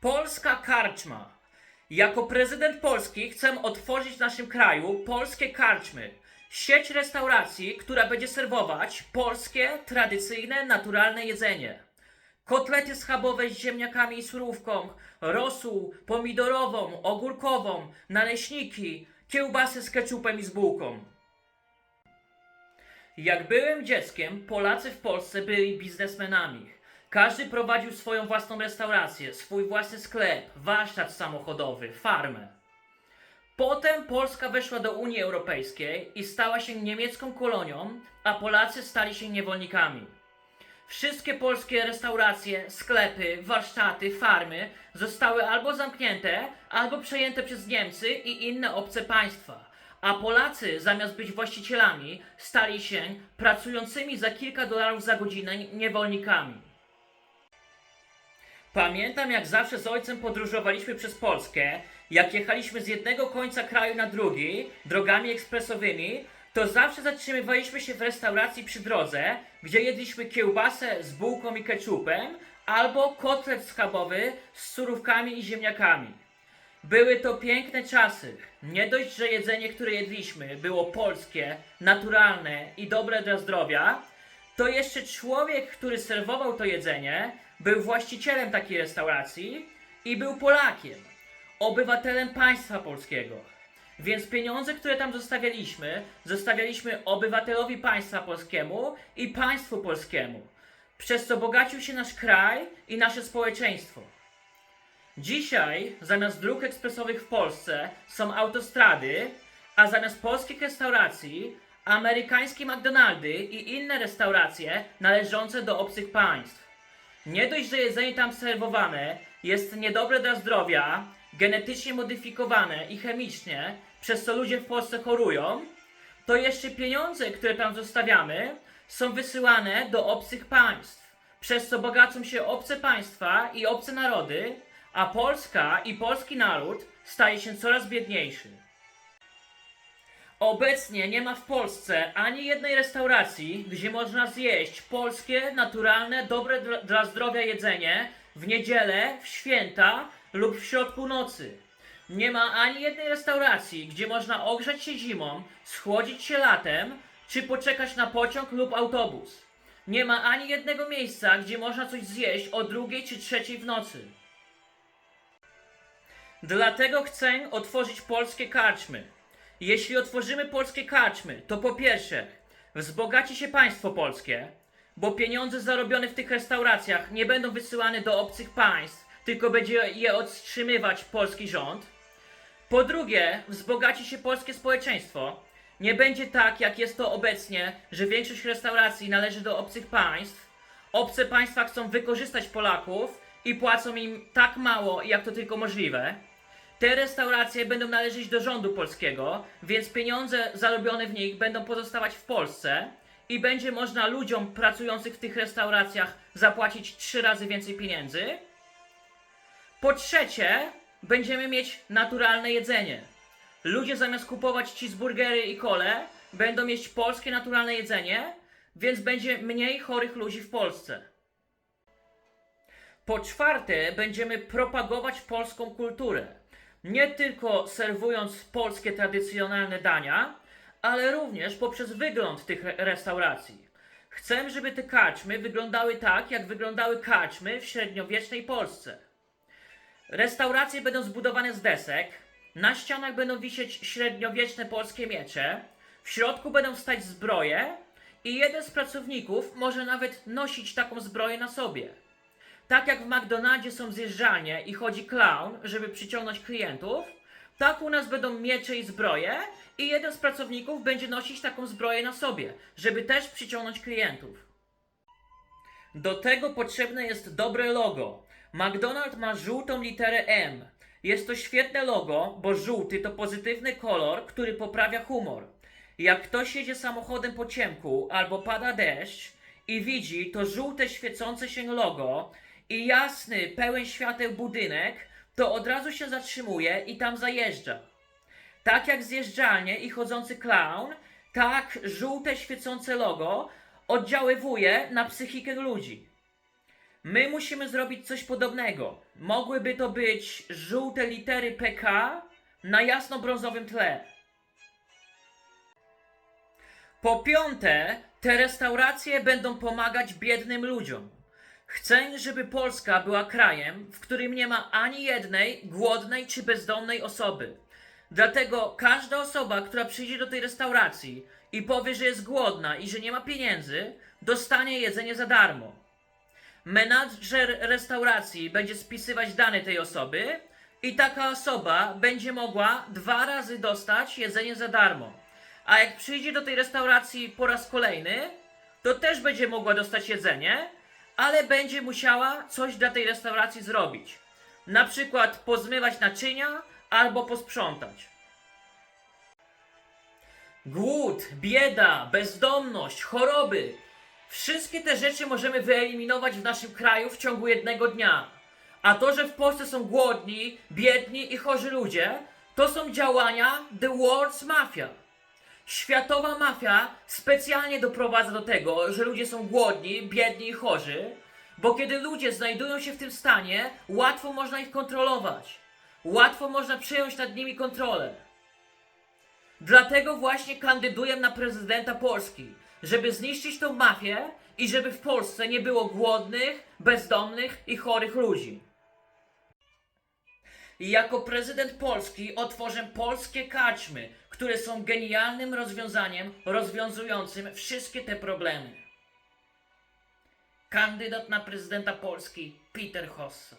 Polska karczma. Jako prezydent Polski chcę otworzyć w naszym kraju polskie karczmy. Sieć restauracji, która będzie serwować polskie, tradycyjne, naturalne jedzenie. Kotlety schabowe z ziemniakami i surówką, rosół pomidorową, ogórkową, naleśniki, kiełbasy z keczupem i z bułką. Jak byłem dzieckiem, Polacy w Polsce byli biznesmenami. Każdy prowadził swoją własną restaurację, swój własny sklep, warsztat samochodowy, farmę. Potem Polska weszła do Unii Europejskiej i stała się niemiecką kolonią, a Polacy stali się niewolnikami. Wszystkie polskie restauracje, sklepy, warsztaty, farmy zostały albo zamknięte, albo przejęte przez Niemcy i inne obce państwa. A Polacy, zamiast być właścicielami, stali się pracującymi za kilka dolarów za godzinę niewolnikami. Pamiętam, jak zawsze z ojcem podróżowaliśmy przez Polskę, jak jechaliśmy z jednego końca kraju na drugi, drogami ekspresowymi, to zawsze zatrzymywaliśmy się w restauracji przy drodze, gdzie jedliśmy kiełbasę z bułką i keczupem, albo kotlet schabowy z surówkami i ziemniakami. Były to piękne czasy. Nie dość, że jedzenie, które jedliśmy, było polskie, naturalne i dobre dla zdrowia, to jeszcze człowiek, który serwował to jedzenie, był właścicielem takiej restauracji i był Polakiem, obywatelem państwa polskiego. Więc pieniądze, które tam zostawialiśmy, zostawialiśmy obywatelowi państwa polskiemu i państwu polskiemu, przez co bogacił się nasz kraj i nasze społeczeństwo. Dzisiaj zamiast dróg ekspresowych w Polsce są autostrady, a zamiast polskich restauracji amerykańskie McDonaldy i inne restauracje należące do obcych państw. Nie dość, że jedzenie tam serwowane jest niedobre dla zdrowia, genetycznie modyfikowane i chemicznie, przez co ludzie w Polsce chorują, to jeszcze pieniądze, które tam zostawiamy, są wysyłane do obcych państw, przez co bogacą się obce państwa i obce narody, a Polska i polski naród staje się coraz biedniejszy. Obecnie nie ma w Polsce ani jednej restauracji, gdzie można zjeść polskie, naturalne, dobre dla, zdrowia jedzenie w niedzielę, w święta lub w środku nocy. Nie ma ani jednej restauracji, gdzie można ogrzać się zimą, schłodzić się latem, czy poczekać na pociąg lub autobus. Nie ma ani jednego miejsca, gdzie można coś zjeść o drugiej czy trzeciej w nocy. Dlatego chcę otworzyć polskie karczmy. Jeśli otworzymy polskie karczmy, to po pierwsze, wzbogaci się państwo polskie, bo pieniądze zarobione w tych restauracjach nie będą wysyłane do obcych państw, tylko będzie je otrzymywać polski rząd. Po drugie, wzbogaci się polskie społeczeństwo. Nie będzie tak, jak jest to obecnie, że większość restauracji należy do obcych państw. Obce państwa chcą wykorzystać Polaków i płacą im tak mało, jak to tylko możliwe. Te restauracje będą należeć do rządu polskiego, więc pieniądze zarobione w nich będą pozostawać w Polsce i będzie można ludziom pracujących w tych restauracjach zapłacić trzy razy więcej pieniędzy. Po trzecie, będziemy mieć naturalne jedzenie. Ludzie zamiast kupować cheeseburgery i kole, będą mieć polskie naturalne jedzenie, więc będzie mniej chorych ludzi w Polsce. Po czwarte, będziemy propagować polską kulturę. Nie tylko serwując polskie tradycjonalne dania, ale również poprzez wygląd tych re- restauracji. Chcę, żeby te karczmy wyglądały tak, jak wyglądały karczmy w średniowiecznej Polsce. Restauracje będą zbudowane z desek, na ścianach będą wisieć średniowieczne polskie miecze, w środku będą stać zbroje i jeden z pracowników może nawet nosić taką zbroję na sobie. Tak jak w McDonaldzie są zjeżdżalnie i chodzi clown, żeby przyciągnąć klientów, tak u nas będą miecze i zbroje i jeden z pracowników będzie nosić taką zbroję na sobie, żeby też przyciągnąć klientów. Do tego potrzebne jest dobre logo. McDonald's ma żółtą literę M. Jest to świetne logo, bo żółty to pozytywny kolor, który poprawia humor. Jak ktoś jedzie samochodem po ciemku albo pada deszcz i widzi to żółte świecące się logo i jasny, pełen świateł budynek, to od razu się zatrzymuje i tam zajeżdża. Tak jak zjeżdżalnie i chodzący clown, tak żółte świecące logo oddziaływuje na psychikę ludzi. My musimy zrobić coś podobnego. Mogłyby to być żółte litery PK na jasno-brązowym tle. Po piąte, te restauracje będą pomagać biednym ludziom. Chcę, żeby Polska była krajem, w którym nie ma ani jednej głodnej czy bezdomnej osoby. Dlatego każda osoba, która przyjdzie do tej restauracji i powie, że jest głodna i że nie ma pieniędzy, dostanie jedzenie za darmo. Menadżer restauracji będzie spisywać dane tej osoby i taka osoba będzie mogła dwa razy dostać jedzenie za darmo. A jak przyjdzie do tej restauracji po raz kolejny, to też będzie mogła dostać jedzenie, ale będzie musiała coś dla tej restauracji zrobić. Na przykład pozmywać naczynia albo posprzątać. Głód, bieda, bezdomność, choroby. Wszystkie te rzeczy możemy wyeliminować w naszym kraju w ciągu jednego dnia. A to, że w Polsce są głodni, biedni i chorzy ludzie, to są działania The World's Mafia. Światowa mafia specjalnie doprowadza do tego, że ludzie są głodni, biedni i chorzy, bo kiedy ludzie znajdują się w tym stanie, łatwo można ich kontrolować. Łatwo można przejąć nad nimi kontrolę. Dlatego właśnie kandyduję na prezydenta Polski, żeby zniszczyć tą mafię i żeby w Polsce nie było głodnych, bezdomnych i chorych ludzi. Jako prezydent Polski otworzę polskie kaczmy, które są genialnym rozwiązaniem rozwiązującym wszystkie te problemy. Kandydat na prezydenta Polski Peter Hossa.